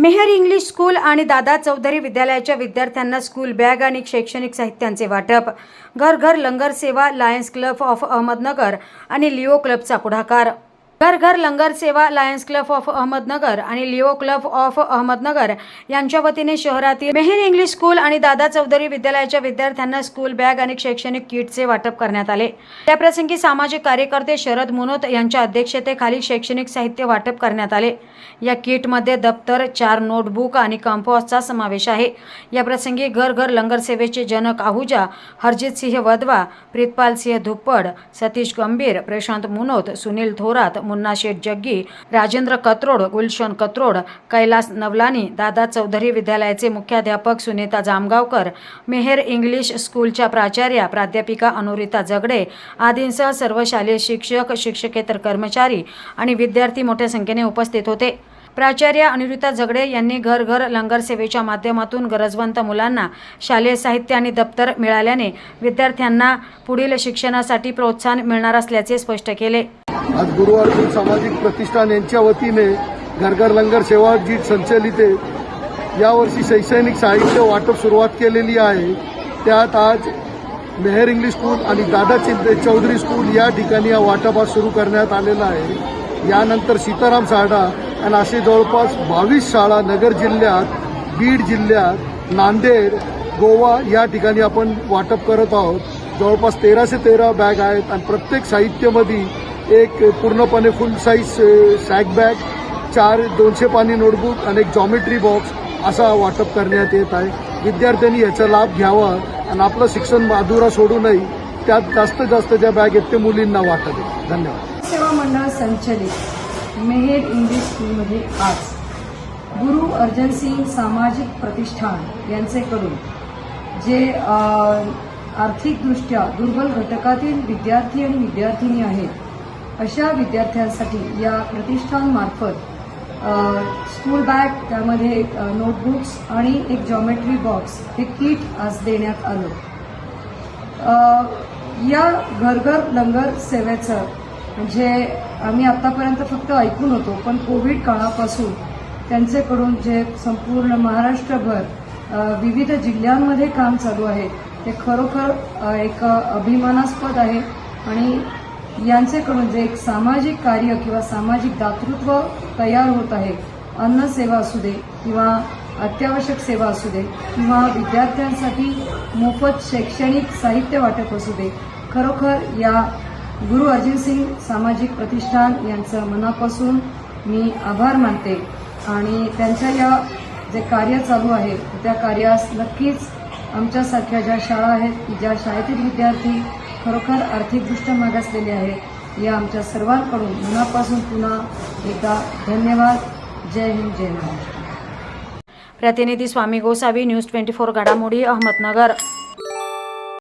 Mehar English school आणि दादा चौधरी विद्यालयाच्या विद्यार्थ्यांना स्कूल बॅग आणि शैक्षणिक साहित्यांचे वाटप. घर घर लंगर सेवा लायन्स क्लब ऑफ अहमदनगर आणि लिओ क्लबचा पुढाकार. घर घर लंगर सेवा लायन्स क्लब ऑफ अहमदनगर आणि लिओ क्लब ऑफ अहमदनगर यांच्या वतीने शहरातील मेहर इंग्लिश स्कूल आणि दादा चौधरी विद्यालयाच्या विद्यार्थ्यांना स्कूल बॅग आणि शैक्षणिक किटचे वाटप करण्यात आले. त्याप्रसंगी सामाजिक कार्यकर्ते शरद मुनोत यांच्या अध्यक्षतेखाली शैक्षणिक साहित्य वाटप करण्यात आले. या किटमध्ये दप्तर चार नोटबुक आणि कंपॉसचा समावेश आहे. या प्रसंगी घर घर लंगर सेवेचे जनक आहुजा हरजित सिंह वधवा प्रितपाल सिंह धुप्पड सतीश गंभीर प्रशांत मुनोत सुनील थोरात मुन्ना शेठ जग्गी राजेंद्र कत्रोड गुलशन कत्रोड कैलास नवलानी दादा चौधरी विद्यालयाचे मुख्याध्यापक सुनीता जामगावकर मेहेर इंग्लिश स्कूलच्या प्राचार्या प्राध्यापिका अनुरिता जगडे आदींसह सर्व शालेय शिक्षक शिक्षकेतर कर्मचारी आणि विद्यार्थी मोठ्या संख्येने उपस्थित होते. प्राचार्य अनिरुता झगडे यांनी घर घर लंगर सेवेच्या माध्यमातून गरजवंत मुलांना शालेय साहित्य आणि दप्तर मिळाल्याने विद्यार्थ्यांना पुढील शिक्षणासाठी प्रोत्साहन मिळणार असल्याचे स्पष्ट केले. आज गुरु अर्जुन सामाजिक प्रतिष्ठान यांच्या वतीने घरघर लंगर सेवा जी संचलित आहे. यावर्षी शैक्षणिक साहित्य वाटप सुरुवात केलेली आहे. त्यात आज मेहर इंग्लिश स्कूल आणि दादा चिंते चौधरी स्कूल या ठिकाणी हा वाटप आज सुरू करण्यात आलेला आहे. यानंतर सीताराम साडा आणि असे जवळपास बावीस शाळा नगर जिल्ह्यात बीड जिल्ह्यात नांदेड गोवा या ठिकाणी आपण वाटप करत आहोत. जवळपास तेराशे तेरा बॅग आहेत आणि प्रत्येक साहित्यामध्ये एक पूर्णपणे फुल साईज सॅक बॅग चार दोनशे पाणी नोटबुक आणि एक जॉमेट्री बॉक्स असा वाटप करण्यात येत आहे. विद्यार्थ्यांनी याचा लाभ घ्यावा आणि आपलं शिक्षण अधुरा सोडू नये त्यात जास्त जास्त ज्या बॅग आहेत ते मुलींना वाटत आहे. धन्यवाद. सेवा मंडळ संचलित मेहेर इंग्लिश स्कूलमध्ये आज गुरु अर्जन सिंग सामाजिक प्रतिष्ठान यांचेकडून जे आर्थिकदृष्ट्या दुर्बल घटकातील विद्यार्थी आणि विद्यार्थिनी आहेत अशा विद्यार्थ्यांसाठी या प्रतिष्ठानमार्फत स्कूल बॅग त्यामध्ये एक नोटबुक्स आणि एक जॉमेट्री बॉक्स हे किट आज देण्यात आलं. या घरघर लंगर सेवेचं म्हणजे आम्ही आतापर्यंत फक्त ऐकून होतो पण कोविड काळापासून त्यांच्याकडून जे संपूर्ण महाराष्ट्रभर विविध जिल्ह्यांमध्ये काम चालू आहे ते खरोखर एक अभिमानास्पद आहे आणि यांचेकडून जे एक सामाजिक कार्य किंवा सामाजिक दातृत्व तयार होत आहे अन्न सेवा असू दे किंवा अत्यावश्यक सेवा असू दे किंवा विद्यार्थ्यांसाठी मोफत शैक्षणिक साहित्य वाटप असू दे खरोखर या गुरु अर्जुन सिंग सामाजिक प्रतिष्ठान यांचं मनापासून मी आभार मानते आणि त्यांच्या या जे कार्य चालू आहे त्या कार्यास नक्कीच आमच्यासारख्या ज्या शाळा आहेत की ज्या शाळेतील विद्यार्थी खरोखर आर्थिकदृष्ट्या मागासलेले आहे. या आमच्या सर्वांकडून मनापासून पुन्हा एकदा धन्यवाद. जय हिंद जय महाराष्ट्र. प्रतिनिधी Swami Gosavi news twenty four घडामोडी अहमदनगर.